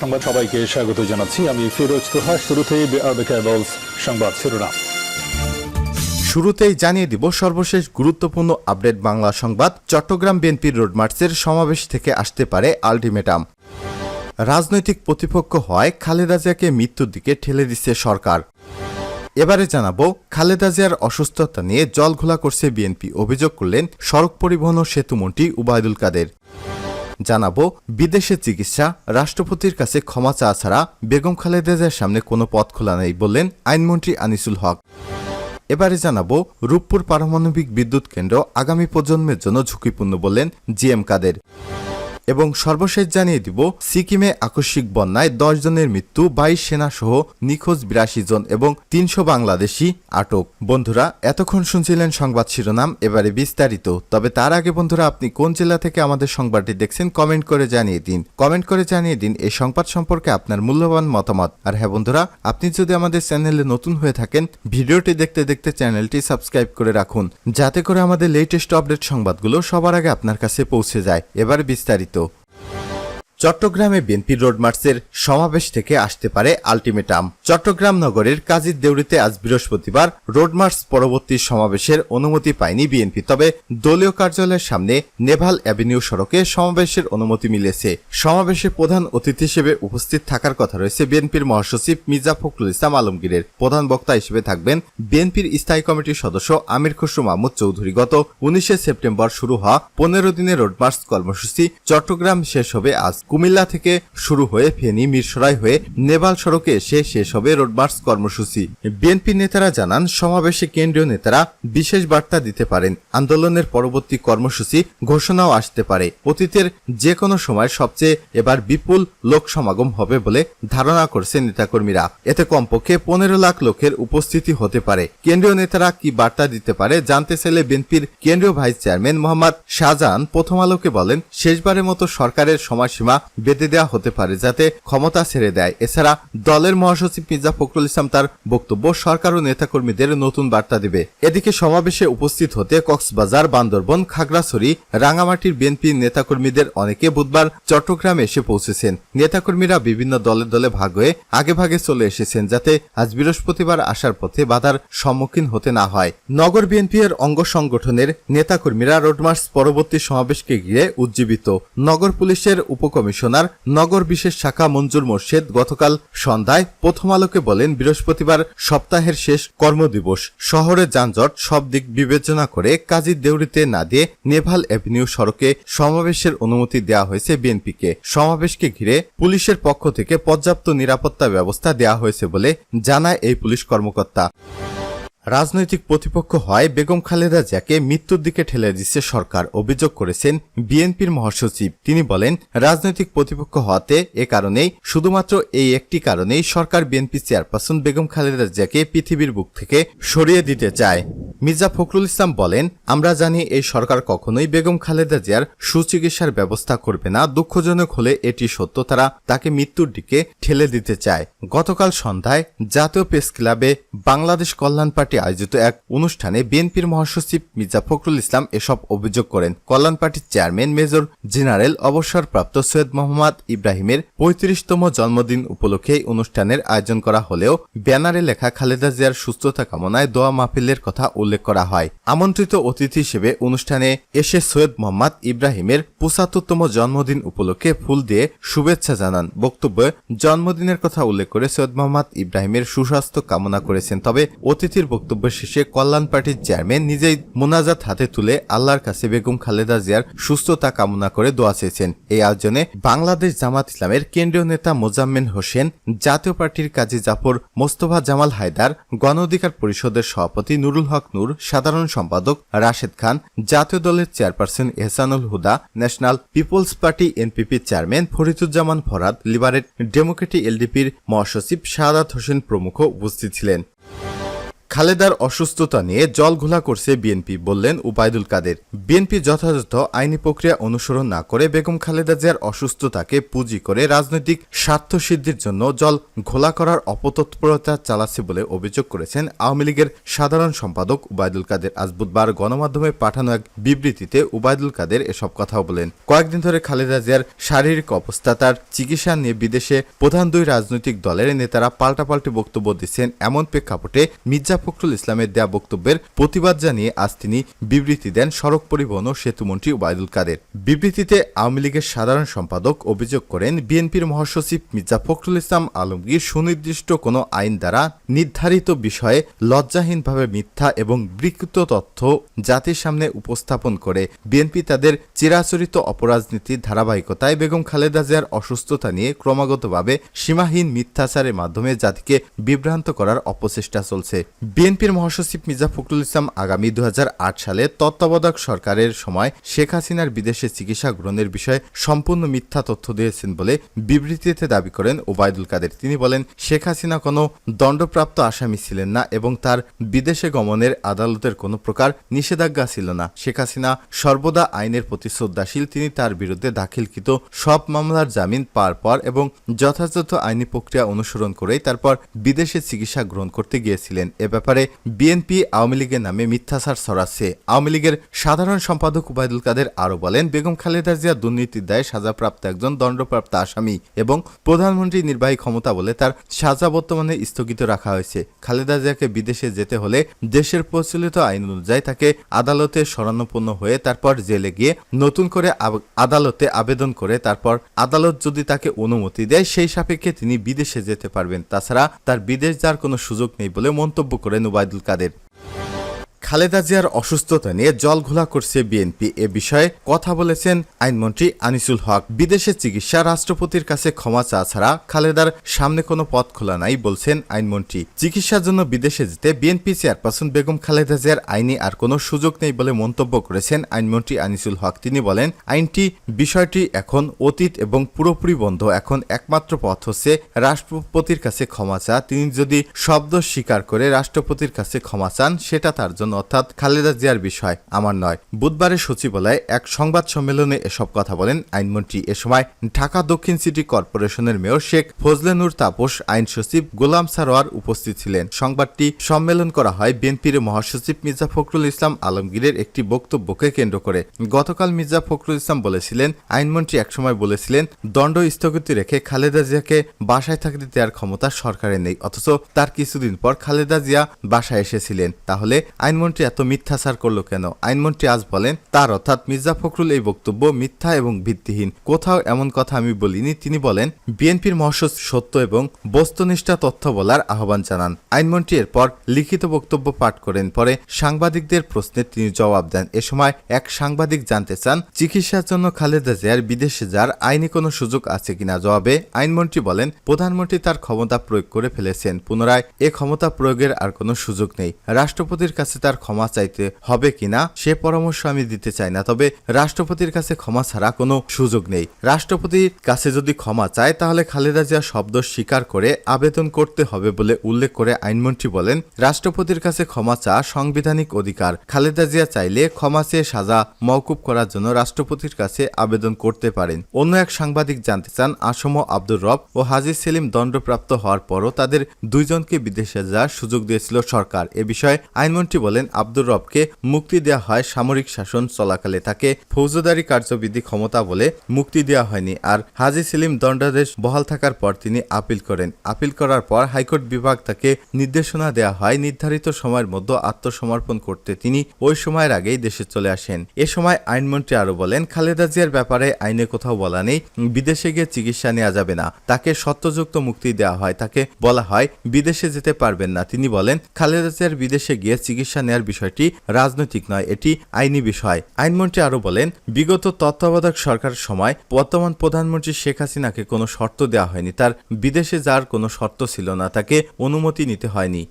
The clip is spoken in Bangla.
সংবাদ সবাইকে স্বাগত জানাচ্ছি। আমি ফিরোজ তোহা। শুরুতেই সংবাদ শিরোনাম। শুরুতেই জানিয়ে দিব সর্বশেষ গুরুত্বপূর্ণ আপডেট বাংলা সংবাদ। চট্টগ্রাম বিএনপির রোড মার্চের সমাবেশ থেকে আসতে পারে আলটিমেটাম। রাজনৈতিক প্রতিপক্ষ হয় খালেদা জিয়াকে মৃত্যুর দিকে ঠেলে দিচ্ছে সরকার। এবারে জানাব, খালেদা জিয়ার অসুস্থতা নিয়ে জল ঘোলা করছে বিএনপি। অভিযোগ করলেন সড়ক পরিবহন ও সেতুমন্ত্রী উবায়দুল কাদের। জানাব, বিদেশে চিকিৎসা, রাষ্ট্রপতির কাছে ক্ষমা চাওয়া ছাড়া বেগম খালেদাজের সামনে কোনো পথ খোলা নেই বললেন আইনমন্ত্রী আনিসুল হক। এবারে জানাব, রূপপুর পারমাণবিক বিদ্যুৎ কেন্দ্র আগামী প্রজন্মের জন্য ঝুঁকিপূর্ণ বললেন জি এম কাদের। এবং সর্বশেষ জানিয়ে দিব, সিকিমে আকস্মিক বন্যায় দশ জনের মৃত্যু, বাইশ সেনা সহ নিখোঁজ বিরাশি জন এবং তিনশো বাংলাদেশি আটক। বন্ধুরা, এতক্ষণ শুনছিলেন সংবাদ শিরোনাম, এবারে বিস্তারিত। তবে তার আগে বন্ধুরা, আপনি কোন জেলা থেকে আমাদের সংবাদটি দেখছেন, কমেন্ট করে জানিয়ে দিন। কমেন্ট করে জানিয়ে দিন এই সংবাদ সম্পর্কে আপনার মূল্যবান মতামত। আর হ্যাঁ বন্ধুরা, আপনি যদি আমাদের চ্যানেলে নতুন হয়ে থাকেন, ভিডিওটি দেখতে দেখতে চ্যানেলটি সাবস্ক্রাইব করে রাখুন। যাতে করে আমাদের লেটেস্ট আপডেট সংবাদগুলো সবার আগে আপনার কাছে পৌঁছে যায়। এবার বিস্তারিত। চট্টগ্রামে বিএনপি রোড মার্চের সমাবেশ থেকে আসতে পারে আলটিমেটাম। চট্টগ্রাম নগরের কাজীর দেউড়িতে আজ বৃহস্পতিবার রোড মার্চ পরবর্তী সমাবেশের অনুমতি পায়নি বিএনপি। তবে দলীয় কার্যালয়ের সামনে নেভাল অ্যাভিনিউ সড়কে সমাবেশের অনুমতি মিলেছে। সমাবেশে প্রধান অতিথি হিসেবে উপস্থিত থাকার কথা রয়েছে বিএনপির মহাসচিব মির্জা ফখরুল ইসলাম আলমগীরের। প্রধান বক্তা হিসেবে থাকবেন বিএনপির স্থায়ী কমিটির সদস্য আমির খসরু মাহমুদ চৌধুরী। গত উনিশে সেপ্টেম্বর শুরু হওয়া পনেরো দিনের রোড মার্চ কর্মসূচি চট্টগ্রাম শেষ হবে আজ। কুমিল্লা থেকে শুরু হয়ে ফেনী, মিরসরাই হয়ে নেভাল সড়কে এসে শেষ হবে রোড মার্চ কর্মসূচি। বিএনপি নেতারা জানান, সমাবেশে কেন্দ্রীয় নেতারা বিশেষ বার্তা দিতে পারেন। আন্দোলনের পরবর্তী কর্মসূচি ঘোষণাও আসতে পারে। অতীতের যে কোনো সময় সবচেয়ে এবার বিপুল লোক সমাগম হবে বলে ধারণা করছে নেতাকর্মীরা। এতে কমপক্ষে পনেরো লাখ লোকের উপস্থিতি হতে পারে। কেন্দ্রীয় নেতারা কি বার্তা দিতে পারে জানতে চাইলে বিএনপির কেন্দ্রীয় ভাইস চেয়ারম্যান মোহাম্মদ শাহজাহান প্রথম আলোকে বলেন, শেষবারের মতো সরকারের সময়সীমা বেঁধে দেওয়া হতে পারে যাতে ক্ষমতা ছেড়ে দেয়। এছাড়া দলের মহাসচিব মির্জা ফখরুল ইসলাম তার বক্তব্য সরকার ও নেতাকর্মীদের নতুন বার্তা দেবে। এদিকে সমাবেশে উপস্থিত হতে কক্সবাজার, বান্দরবন, খাগড়াছড়ি রাঙামাটির বিএনপি নেতাকর্মীদের অনেকে বুধবার চট্টগ্রামে এসে পৌঁছেছেন। নেতাকর্মীরা বিভিন্ন দলে দলে ভাগ হয়ে আগে ভাগে চলে এসেছেন যাতে আজ বৃহস্পতিবার আসার পথে বাধার সম্মুখীন হতে না হয়। নগর বিএনপি এর অঙ্গ সংগঠনের নেতাকর্মীরা রোডমার্চ পরবর্তী সমাবেশকে ঘিরে উজ্জীবিত। নগর পুলিশের উপকমিশনার নগর বিশেষ শাখা মঞ্জুর মোর্শেদ গতকাল সন্ধ্যায় প্রথম আলোকে বলেন, বৃহস্পতিবার সপ্তাহের শেষ কর্মদিবস। শহরের যানজট, সব দিক বিবেচনা করে কাজী দেউড়িতে না দিয়ে নেভাল অ্যাভিনিউ সড়কে সমাবেশের অনুমতি দেওয়া হয়েছে বিএনপিকে। সমাবেশকে ঘিরে পুলিশের পক্ষ থেকে পর্যাপ্ত নিরাপত্তা ব্যবস্থা দেওয়া হয়েছে বলে জানায় এই পুলিশ কর্মকর্তা। রাজনৈতিক প্রতিপক্ষ হয় বেগম খালেদা জিয়াকে মৃত্যুর দিকে ঠেলে দিচ্ছে সরকার, অভিযোগ করেছেন বিএনপির মহাসচিব। তিনি বলেন, রাজনৈতিক প্রতিপক্ষ হওয়াতে এ কারণেই, শুধুমাত্র এই একটি কারণেই সরকার বিএনপি চেয়ারপারসন বেগম খালেদা জিয়াকে পৃথিবীর বুক থেকে সরিয়ে দিতে চায়। মির্জা ফখরুল ইসলাম বলেন, আমরা জানি এই সরকার কখনোই বেগম খালেদা জিয়ার সুচিকিৎসার ব্যবস্থা করবে না। দুঃখজনক হলে এটি সত্য। তারা তাকে মৃত্যুর দিকে ঠেলে দিতে চায়। গতকাল সন্ধ্যায় জাতীয় প্রেস ক্লাবে বাংলাদেশ কল্যাণ পার্টি আয়োজিত এক অনুষ্ঠানে বিএনপির মহাসচিব মির্জা ফখরুল ইসলাম এসব অভিযোগ করেন। কল্যাণ পার্টির চেয়ারম্যান মেজর জেনারেল অবসরপ্রাপ্ত সৈয়দ মোহাম্মদ ইব্রাহিমের পঁয়ত্রিশতম জন্মদিন উপলক্ষে এই অনুষ্ঠানের আয়োজন করা হলেও ব্যানারে লেখা খালেদা জিয়ার সুস্থতা কামনায় দোয়া মাহফিলের কথা উল্লেখ করা হয়। আমন্ত্রিত অতিথি হিসেবে অনুষ্ঠানে এসে সৈয়দ মোহাম্মদ ইব্রাহিমের পঁচাত্তরতম জন্মদিন উপলক্ষে ফুল দিয়ে শুভেচ্ছা জানান। বক্তব্যে জন্মদিনের কথা উল্লেখ করে সৈয়দ মোহাম্মদ ইব্রাহিমের সুস্বাস্থ্য কামনা করেছেন। তবে অতিথির বক্তব্য শেষে কল্যাণ পার্টির চেয়ারম্যান নিজেই মোনাজাত হাতে তুলে আল্লাহর কাছে বেগম খালেদা জিয়ার সুস্থতা কামনা করে দোয়া চেয়েছেন। এই আয়োজনে বাংলাদেশ জামাত ইসলামের কেন্দ্রীয় নেতা মোজাম্মেন হোসেন, জাতীয় পার্টির কাজী জাফর মোস্তফা জামাল হায়দার, গণ অধিকার পরিষদের সভাপতি নুরুল হক নূর, সাধারণ সম্পাদক রাশেদ খান, জাতীয় দলের chairperson Ehsanul Huda, National Peoples Party এনপিপির chairman Fariduzzaman Farhad, Liberal Democratic এলডিপির মহাসচিব শাহাদাত হোসেন প্রমুখ উপস্থিত ছিলেন। খালেদার অসুস্থতা নিয়ে জল ঘোলা করছে বিএনপি, বললেন উবায়দুল কাদের। বিএনপি যথাযথ আইনি প্রক্রিয়া অনুসরণ না করে বেগম খালেদা জিয়ার অসুস্থতাকে পুঁজি করে রাজনৈতিক স্বার্থ সিদ্ধির জন্য জল ঘোলা করার অপতৎপরতা চালাচ্ছে বলে অভিযোগ করেছেন আওয়ামী লীগের সাধারণ সম্পাদক উবায়দুল কাদের। আজ বুধবার গণমাধ্যমে পাঠানো এক বিবৃতিতে উবায়দুল কাদের এসব কথাও বলেন। কয়েকদিন ধরে খালেদা জিয়ার শারীরিক অবস্থা, তার চিকিৎসা নিয়ে বিদেশে প্রধান দুই রাজনৈতিক দলের নেতারা পাল্টাপাল্টি বক্তব্য দিচ্ছেন। এমন প্রেক্ষাপটে মির্জা ফখরুল ইসলামের দেয়া বক্তব্যের প্রতিবাদ জানিয়ে আজ তিনি বিবৃতি দেন সড়ক পরিবহন ও সেতুমন্ত্রী ওবায়দুল কাদের। বিবৃতিতে আওয়ামী লীগের সাধারণ সম্পাদক অভিযোগ করেন, বিএনপির মহাসচিব মির্জা ফখরুল ইসলাম আলমগীর সুনির্দিষ্ট কোনো আইন দ্বারা নির্ধারিত বিষয়ে লজ্জাহীনভাবে মিথ্যা এবং বিকৃত তথ্য জাতির সামনে উপস্থাপন করে। বিএনপি তাদের চিরাচরিত অপরাজনীতির ধারাবাহিকতায় বেগম খালেদা জিয়ার অসুস্থতা নিয়ে ক্রমাগতভাবে সীমাহীন মিথ্যাচারের মাধ্যমে জাতিকে বিভ্রান্ত করার অপচেষ্টা চলছে। বিএনপির মহাসচিব মির্জা ফখরুল ইসলাম আগামী দু হাজার আট সালে তত্ত্বাবধায়ক সরকারের সময় শেখ হাসিনার বিদেশে চিকিৎসা গ্রহণের বিষয়ে সম্পূর্ণ মিথ্যা তথ্য দিয়েছেন বলে বিবৃতিতে দাবি করেন ওবায়দুল কাদের। তিনি বলেন, শেখ হাসিনা কোনো দণ্ডপ্রাপ্ত আসামি ছিলেন না এবং তার বিদেশে গমনের আদালতের কোনো প্রকার নিষেধাজ্ঞা ছিল না। শেখ হাসিনা সর্বদা আইনের প্রতি শ্রদ্ধাশীল। তিনি তার বিরুদ্ধে দাখিলকৃত সব মামলার জামিন পার পর এবং যথাযথ আইনি প্রক্রিয়া অনুসরণ করেই তারপর বিদেশে চিকিৎসা গ্রহণ করতে গিয়েছিলেন। এ ব্যাপারে বিএনপি আওয়ামী লীগের নামে মিথ্যাচার ছড়াচ্ছে। আওয়ামী লীগের সাধারণ সম্পাদক উবায়দুল কাদের আরও বলেন, বেগম খালেদা জিয়া দুর্নীতির দায়ে সাজাপ্রাপ্ত একজন দণ্ডপ্রাপ্ত আসামি এবং প্রধানমন্ত্রী নির্বাহী ক্ষমতা বলে তার সাজা বর্তমানে স্থগিত রাখা হয়েছে। খালেদা জিয়াকে বিদেশে যেতে হলে দেশের প্রচলিত আইন অনুযায়ী তাকে আদালতে শরণাপন্ন হয়ে তারপর জেলে গিয়ে নতুন করে আদালতে আবেদন করে তারপর আদালত যদি তাকে অনুমতি দেয়, সেই সাপেক্ষে তিনি বিদেশে যেতে পারবেন। তাছাড়া তার বিদেশ যাওয়ার কোনো সুযোগ নেই বলে মন্তব্য করেন ওবায়দুল কাদের। খালেদা জিয়ার অসুস্থতা নিয়ে জল ঘোলা করছে বিএনপি। এ বিষয়ে কথা বলেছেন আইনমন্ত্রী আনিসুল হক। বিদেশে চিকিৎসা রাষ্ট্রপতির কাছে ক্ষমা চা ছাড়া খালেদার সামনে কোনো পথ খোলা নাই, বলছেন আইনমন্ত্রী। চিকিৎসার জন্য বিদেশে যেতে বিএনপি চেয়ারপারসন বেগম খালেদা জিয়ার আইনি আর কোনো সুযোগ নেই বলে মন্তব্য করেছেন আইনমন্ত্রী আনিসুল হক। তিনি বলেন, আইনটি বিষয়টি এখন অতীত এবং পুরোপুরি বন্ধ, এখন একমাত্র পথ হচ্ছে রাষ্ট্রপতির কাছে ক্ষমা চা। তিনি যদি শব্দ স্বীকার করে রাষ্ট্রপতির কাছে ক্ষমা চান, সেটা তার জন্য অর্থাৎ খালেদা জিয়ার বিষয় আমার নয়। বুধবারের সচিবালয়ে এক সংবাদ সম্মেলনে এসব কথা বলেন আইনমন্ত্রী। এ সময় ঢাকা দক্ষিণ সিটি কর্পোরেশনের মেয়র শেখ ফজলেনুর তাপস, আইন সচিব গোলাম সারোয়ার উপস্থিত ছিলেন। সংবাদটি সম্মেলন করা হয় বিএনপির মহাসচিব মির্জা ফখরুল ইসলাম আলমগীরের একটি বক্তব্যকে কেন্দ্র করে। গতকাল মির্জা ফখরুল ইসলাম বলেছিলেন, আইনমন্ত্রী একসময় বলেছিলেন, দণ্ড স্থগিত রেখে খালেদা জিয়াকে বাসায় থাকতে দেওয়ার ক্ষমতা সরকারের নেই, অথচ তার কিছুদিন পর খালেদা জিয়া বাসায় এসেছিলেন। তাহলে আইনমন্ত্রী এত মিথ্যাচার করল কেন? আইনমন্ত্রী আজ বলেন, তার অর্থাৎ মির্জা ফখরুল এই বক্তব্য মিথ্যা এবং ভিত্তিহীন। কোথাও এমন কথা আমি বলিনি, তিনি বলেন, বিএনপির মহাসচিব সত্য এবং বস্তুনিষ্ঠা তথ্য বলার আহ্বান জানান। আইনমন্ত্রী এরপর লিখিত বক্তব্য পাঠ করেন, পরে সাংবাদিকদের প্রশ্নের তিনি জবাব দেন। এ সময় এক সাংবাদিক জানতে চান, চিকিৎসার জন্য খালেদা জিয়ার বিদেশে যাওয়ার আইনি কোনো সুযোগ আছে কিনা? জবাবে, আইনমন্ত্রী বলেন, প্রধানমন্ত্রী তার ক্ষমতা প্রয়োগ করে ফেলেছেন, পুনরায় এ ক্ষমতা প্রয়োগের আর কোনো সুযোগ নেই। রাষ্ট্রপতির কাছে তার ক্ষমা চাইতে হবে কিনা, সে পরামর্শ আমি দিতে চাই না। তবে রাষ্ট্রপতির কাছে ক্ষমা ছাড়া কোনো সুযোগ নেই। রাষ্ট্রপতির কাছে যদি ক্ষমা চায়, তাহলে খালেদা জিয়া শব্দ স্বীকার করে আবেদন করতে হবে বলে উল্লেখ করে আইনমন্ত্রী বলেন, রাষ্ট্রপতির কাছে ক্ষমা চাওয়া সাংবিধানিক অধিকার। খালেদা জিয়া চাইলে ক্ষমা চেয়ে সাজা মওকুব করার জন্য রাষ্ট্রপতির কাছে আবেদন করতে পারেন। অন্য এক সাংবাদিক জানতে চান, আসম আব্দুর রব ও হাজি সেলিম দণ্ডপ্রাপ্ত হওয়ার পরও তাদের দুইজনকে বিদেশে যাওয়ার সুযোগ দিয়েছিল সরকার। এ বিষয়ে আইনমন্ত্রী বলেন আব্দুর রবকে মুক্তি দেওয়া হয় সামরিক শাসন চলাকালে। তাকে ফৌজদারি কার্যবিধি ক্ষমতা বলে মুক্তি দেওয়া হয়নি। আর হাজি সেলিম দণ্ডাদেশ বহাল থাকার পর তিনি আপিল করেন। আপিল করার পর হাইকোর্ট বিভাগ তাকে নির্দেশনা দেওয়া হয়। নির্ধারিত সময়ের মধ্যে আত্মসমর্পণ করতে তিনি ওই সময়ের আগেই দেশে চলে আসেন। এ সময় আইনমন্ত্রী আরও বলেন, খালেদা জিয়ার ব্যাপারে আইনে কোথাও বলা নেই, বিদেশে গিয়ে চিকিৎসা নেওয়া যাবে না। তাকে সত্যযুক্ত মুক্তি দেওয়া হয়। তাকে বলা হয়, বিদেশে যেতে পারবেন না। তিনি বলেন, খালেদা জিয়ার বিদেশে গিয়ে চিকিৎসা নেওয়ার বিষয়টি রাজনৈতিক নয়, এটি আইনি বিষয়। আইনমন্ত্রী আরও বলেন, বিগত তত্ত্বাবধায়ক সরকারের সময় বর্তমান প্রধানমন্ত্রী শেখ হাসিনাকে কোনো শর্ত দেওয়া হয়নি। তার বিদেশে যাওয়ার কোনো শর্ত ছিল না, তাকে অনুমতি নিতে হয়নি।